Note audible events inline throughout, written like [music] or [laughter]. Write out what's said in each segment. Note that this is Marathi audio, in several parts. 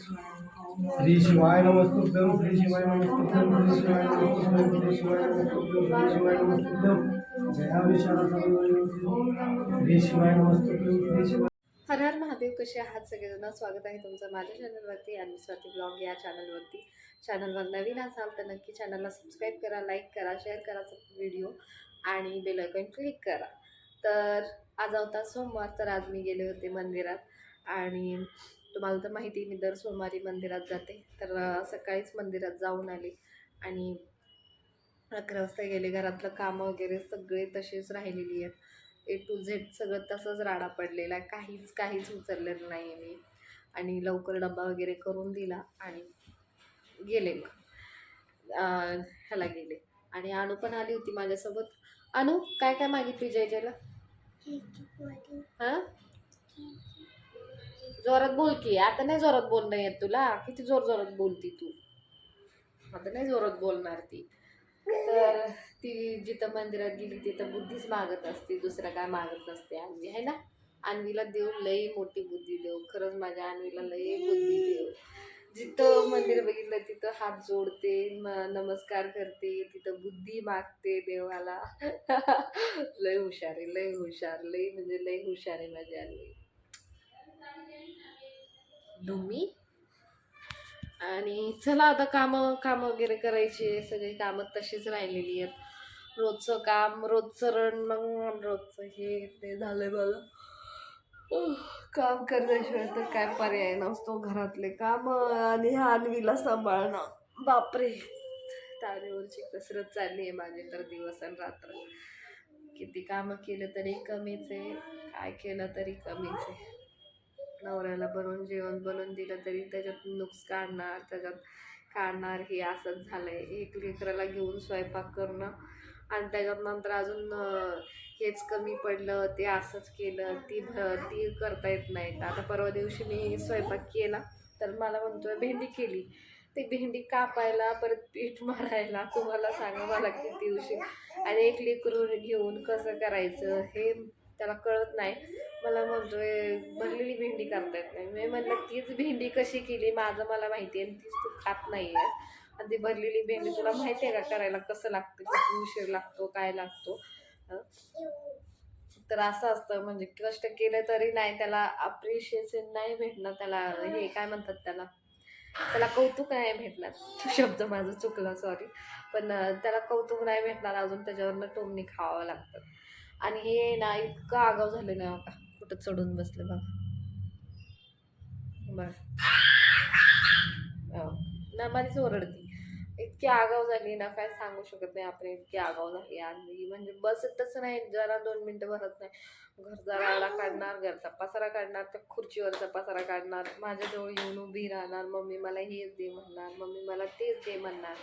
श्री शिवाय नमस्तुभ्यं श्री शिवाय नमस्तुभ्यं श्री शिवाय नमस्तुभ्यं श्री शिवाय नमस्तुभ्यं श्री शिवाय नमस्तुभ्यं जया विशाला श्री शिवाय नमस्तुभ्यं श्री शिवाय हर हर महादेव कसे आहात सगळेजण? स्वागत आहे तुमचं माझ्या चॅनलवरती आणि स्वाती ब्लॉग या चॅनलवरती चॅनलवर नवीन असाल तर नक्की चॅनलला सबस्क्राईब करा लाईक करा शेअर करा व्हिडिओ आणि बेलकॉन क्लिक करा. तर आज होता सोमवार तर आज मी गेले होते मंदिरात आणि तुम्हाला तर माहिती आहे, मी दर सोमवारी मंदिरात जाते. तर सकाळीच मंदिरात जाऊन आले आणि अकरा वाजता गेले. घरातलं कामं वगैरे सगळे तसेच राहिलेली आहेत. ए टू झेड सगळं तसंच राडा पडलेला आहे. काहीच काहीच उचललेलं नाही आहे मी. आणि लवकर डब्बा वगैरे करून दिला आणि गेले मग. ह्याला गेले. आणि अनु पण आली होती माझ्यासोबत. अनु काय काय मागितली जय जयला हां? जोरात बोल की. आता नाही जोरात बोलणं येत तुला. किती जोर जोरात बोलती तू? आता नाही जोरात बोलणार ती. तर ती जिथं मंदिरात गेली तिथं बुद्धीच मागत असते. दुसरं काय मागत नसते आणवी आहे ना? आणवीला देव लई मोठी बुद्धी देव. खरंच माझ्या आणवीला लई बुद्धी देव. जिथं मंदिर बघितलं तिथं हात जोडते म- नमस्कार करते. तिथं बुद्धी मागते देवाला. [laughs] लय हुशार आहे लय हुशार. लय म्हणजे लय हुशार आहे माझी आणवी डुम्मी. आणि चला आता कामं कामं वगैरे करायची सगळी कामं तशीच राहिलेली आहेत. रोजचं काम रोजचं रण मग रोजचं हे ते झालं मला काम करण्याशिवाय तर काय पर्याय नसतो घरातले काम आणि हा अन्वीला सांभाळणं. बापरे. तारेवरची कसरत चालली आहे माझी तर दिवस आणि रात्र. किती कामं केलं तरी कमीच आहे. काय केलं तरी कमीच आहे. नवऱ्याला बनवून जेवण बनवून दिलं तरी त्याच्यात नुक्स काढणार त्याच्यात काढणार हे असंच झालं आहे एक लेकराला घेऊन स्वयंपाक करणं आणि त्याच्यात नंतर अजून हेच कमी पडलं ते असंच केलं ती भ ती करता येत नाही आता परवा दिवशी मी स्वयंपाक केला तर मला म्हणतोय भेंडी केली. ते भेंडी कापायला परत पीठ मारायला तुम्हाला सांगा मला किती उशीर. आणि एक लेकरू घेऊन कसं करायचं हे त्याला कळत नाही. मला म्हणतोय भरलेली भेंडी करता येत नाही. मी म्हणलं तीच भेंडी कशी केली? माझं मला माहिती आहे आणि तीच तू खात नाही आहे आणि ती भरलेली भेंडी तुला माहिती आहे का? करायला कसं लागतं? किती उशीर लागतो? काय लागतो? तर असं असतं. म्हणजे कष्ट केलं तरी नाही त्याला अप्रिशिएशन नाही भेटणार त्याला हे काय म्हणतात त्याला? त्याला कौतुक नाही भेटणार. तो शब्द माझा चुकला सॉरी पण त्याला कौतुक नाही भेटणार. अजून त्याच्यावरनं टोमणी खावावं लागतं. आणि हे ना इतकं आगाव झालं ना का कुठं चढून बसलं बघा. बरं. हो. ना माझीच ओरडती. इतकी आगाव झाली ना काय सांगू शकत नाही आपण इतकी आगाव झाली. आणि म्हणजे बसतच नाही जरा दोन मिनटं भरत नाही. घरचा राडा काढणार घरचा पसारा काढणार त्या खुर्चीवरचा पसारा काढणार. माझ्याजवळ येऊन उभी राहणार. मम्मी मला हेच दे म्हणणार. मम्मी मला तेच दे म्हणणार.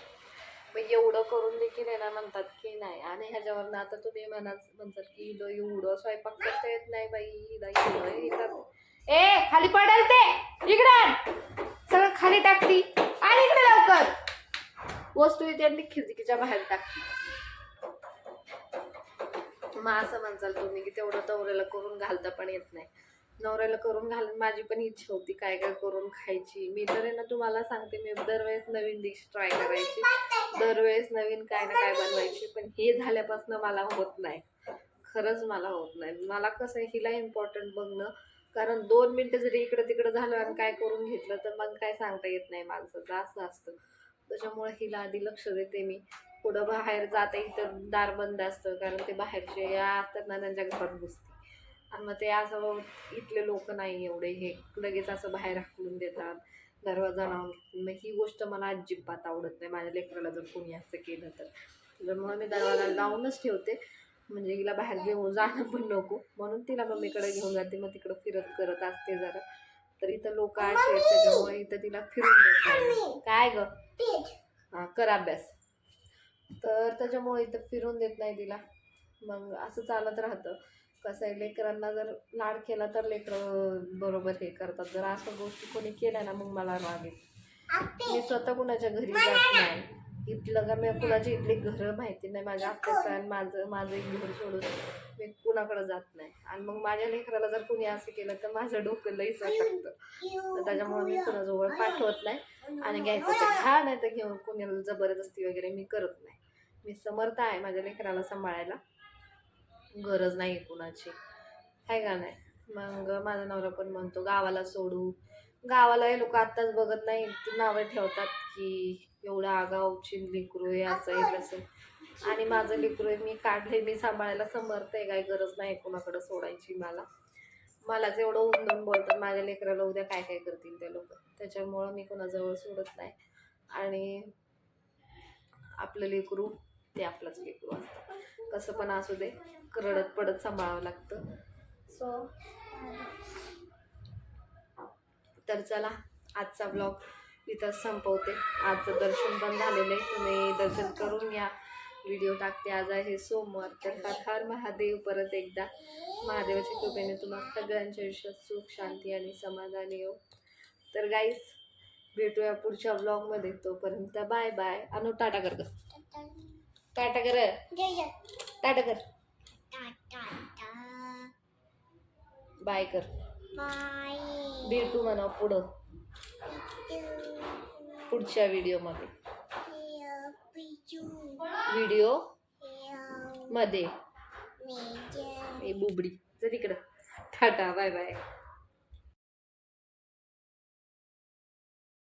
मग एवढं करून देखील येणार म्हणतात की नाही. आणि ह्याच्यावरनं आता तुम्ही म्हणाच म्हणतात की हिलो एवढं स्वयंपाक करता येत नाही बाई हिला एवढं ए खाली पडेल ते! इकडे सगळं खाली टाकती. आणि इकडे लवकर! वस्तू येते आणि खिडकीच्या बाहेर टाकली मग असं म्हणचाल तुम्ही की तेवढं तवरेला करून घालता पण येत नाही. नवऱ्याला करून घालून माझी पण इच्छा होती काय काय करून खायची. मी तर आहे ना तुम्हाला सांगते मी दरवेळेस नवीन डिश ट्राय करायची. दरवेळेस नवीन काय ना काय बनवायची पण हे झाल्यापासून मला होत नाही. खरंच मला होत नाही. मला कसं आहे हिला इम्पॉर्टंट बघणं. कारण दोन मिनटं जरी इकडं तिकडं झालं आणि काय करून घेतलं तर मग काय सांगता येत नाही माणसाचं. असं असतं. त्याच्यामुळे हिला आधी लक्ष देते मी. पुढं बाहेर जाता इथं दार बंद असतं कारण ते बाहेरचे या असतात ना त्यांच्या घरात घुसते आणि मग ते असं इथले लोक नाही एवढे हे लगेच असं बाहेर हाकलून देतात दरवाजा लावून. मग ही गोष्ट मला अजिबात आवडत नाही. माझ्या लेकराला जर कोणी असं केलं तर. त्याच्यामुळे मी दरवाजा लावूनच ठेवते. म्हणजे हिला बाहेर घेऊन जाणं पण नको. म्हणून तिला मम्मीकडे घेऊन जाते. मग तिकडं फिरत करत असते जरा. तर इथं लोक असे त्याच्यामुळे इथं तिला फिरून देत. काय ग? हा कर अभ्यास. तर त्याच्यामुळे इथं फिरून देत नाही तिला. मग असं चालत राहतं. कसं आहे लेकरांना जर लाड केला तर लेकरं बरोबर हे करतात. जर असं गोष्टी कोणी केल्या ना मग मला राग येतो. मी स्वतः कुणाच्या घरी जात नाही. इथलं का मी कुणाची इथली घरं माहिती नाही. माझ्या आत्याचं आणि माझं माझं एक घर सोडून मी कुणाकडे जात नाही. आणि मग माझ्या लेकराला जर कुणी असं केलं तर माझं डोकं लईच टाकतं तर त्याच्यामुळे मी कुणाजवळ पाठवत नाही. आणि घ्यायचं तर घ्या नाही तर घेऊन कुणाला जबरदस्ती वगैरे मी करत नाही. मी समर्थ आहे माझ्या लेकराला सांभाळायला. गरज नाही कुणाची. आहे का नाही? मग माझा नवरा पण म्हणतो गावाला सोडू. गावाला हे लोक आत्ताच बघत नाही नावं ठेवतात की एवढं आगाव लेकरू आहे असं आहे तसं आणि माझं लेकरू आहे मी काढले मी सांभाळायला समर्थ आहे काही गरज नाही कोणाकडं सोडायची मला. मलाच एवढं उंदून बोलतात माझ्या लेकराला उद्या काय काय करतील ते लोक? त्याच्यामुळं मी कोणाजवळ सोडत नाही. आणि आपलं लेकरू ते आपलंच लेकरू असतं. कसं पण असू दे रडत पडत सांभाळावं लागतं. सो तर चला आजचा ब्लॉग इथं संपवते. आजचं दर्शन पण झालेलं आहे. तुम्ही दर्शन करून घ्या. व्हिडिओ टाकते. आज आहे सोमवार. तर हर हर महादेव परत एकदा महादेवाच्या कृपेने तुम्हाला सगळ्यांच्या आयुष्यात सुख शांती आणि समाधान येऊ हो. तर गाईस भेटूया पुढच्या ब्लॉगमध्ये तोपर्यंत बाय बाय अनु टाटा करतो. टाटा कर. टाटा कर. बाय कर. भेटू म्हणा पुढं. पुढच्या व्हिडिओमध्ये व्हिडिओमध्ये. बुबडी. जर इकडं. Tata bye bye.